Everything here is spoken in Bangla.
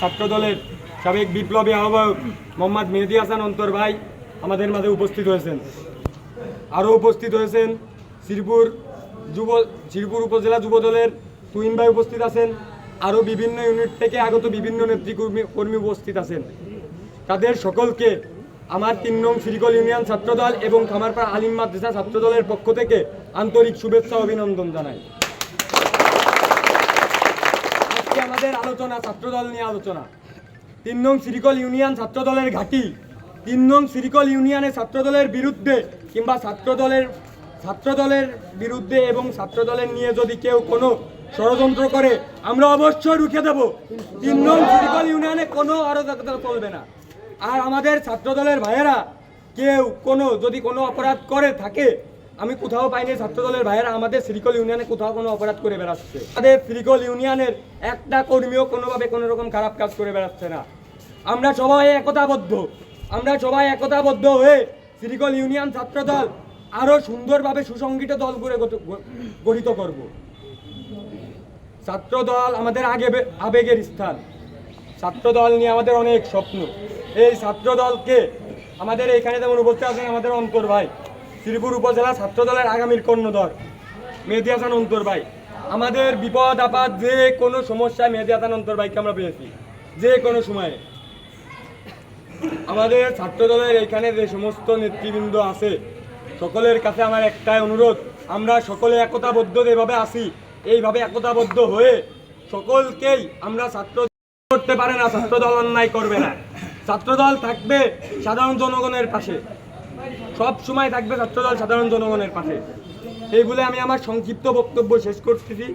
ছাত্র দলের সাবেক বিপ্লবী আহ্বায়ক মোহাম্মদ মেহেদি হাসান অন্তর ভাই আমাদের মাঝে উপস্থিত হয়েছেন। আরও উপস্থিত হয়েছেন শ্রীপুর যুব, শ্রীপুর উপজেলা যুব দলের তুহিন ভাই উপস্থিত আছেন। আরও বিভিন্ন ইউনিট থেকে আগত বিভিন্ন নেতৃকর্মী, কর্মী উপস্থিত আছেন। তাদের সকলকে আমার তিন নং শ্রীকল ইউনিয়ন ছাত্রদল এবং খামারপাড়া আলিম মাদ্রাসা ছাত্রদলের পক্ষ থেকে আন্তরিক শুভেচ্ছা, অভিনন্দন জানাই। আজকে আমাদের আলোচনা, ছাত্রদল নিয়ে আলোচনা। তিন নং সিরিকল ইউনিয়ন ছাত্রদলের ঘাঁটি। তিন নং সিরিকল ইউনিয়নে ছাত্রদলের বিরুদ্ধে কিংবা ছাত্রদলের ছাত্রদলের বিরুদ্ধে এবং ছাত্রদলের নিয়ে যদি কেউ কোনো ষড়যন্ত্র করে, আমরা অবশ্যই রুখে দেব। তিন নং সিরিকল ইউনিয়নে কোনো অরাজকতা চলবে না। আর আমাদের ছাত্রদলের ভাইয়েরা কেউ কোনো, যদি কোনো অপরাধ করে থাকে আমি কোথাও পাইনি, ছাত্রদলের ভাইয়েরা আমাদের শ্রীকল ইউনিয়নে কোথাও কোনো অপরাধ করে বেড়াচ্ছে। আমাদের শ্রীকল ইউনিয়নের একটা কর্মীও কোনোভাবে কোনো রকম খারাপ কাজ করে বেড়াচ্ছে না। আমরা সবাই একতাবদ্ধ। আমরা সবাই একতাবদ্ধ হয়ে শ্রীকল ইউনিয়ন ছাত্রদল আরও সুন্দরভাবে সুসংগঠিত দল করে গঠিত করব। ছাত্রদল আমাদের আগে আবেগের স্থান। ছাত্রদল নিয়ে আমাদের অনেক স্বপ্ন। এই ছাত্রদলকে আমাদের এইখানে যেমন উপস্থিত আছেন আমাদের অন্তর ভাই শ্রীপুর উপজেলা ছাত্রদলের আগামীর কর্ণধর। মেহেদি হাসান অন্তর ভাই। আমাদের বিপদ, আপদ, যে কোনো সমস্যায় মেহেদি হাসান অন্তর ভাইকে আমরা পেয়েছি। যে কোনো সময়ে। আমাদের ছাত্রদলের এখানে যে সমস্ত নেতৃবৃন্দ আছে, সকলের কাছে আমার একটাই অনুরোধ, আমরা সকলে একতাবদ্ধ যেভাবে আসি এইভাবে একতাবদ্ধ হয়ে সকলকেই আমরা ছাত্র করতে পারে না, ছাত্রদল অন্যায় করবে না। ছাত্রদল থাকবে সাধারণ জনগণের পাশে। সব সময় থাকবে ছাত্রদল সাধারণ জনগণের পাশে। এই বলে আমি আমার সংক্ষিপ্ত বক্তব্য শেষ করতেছি।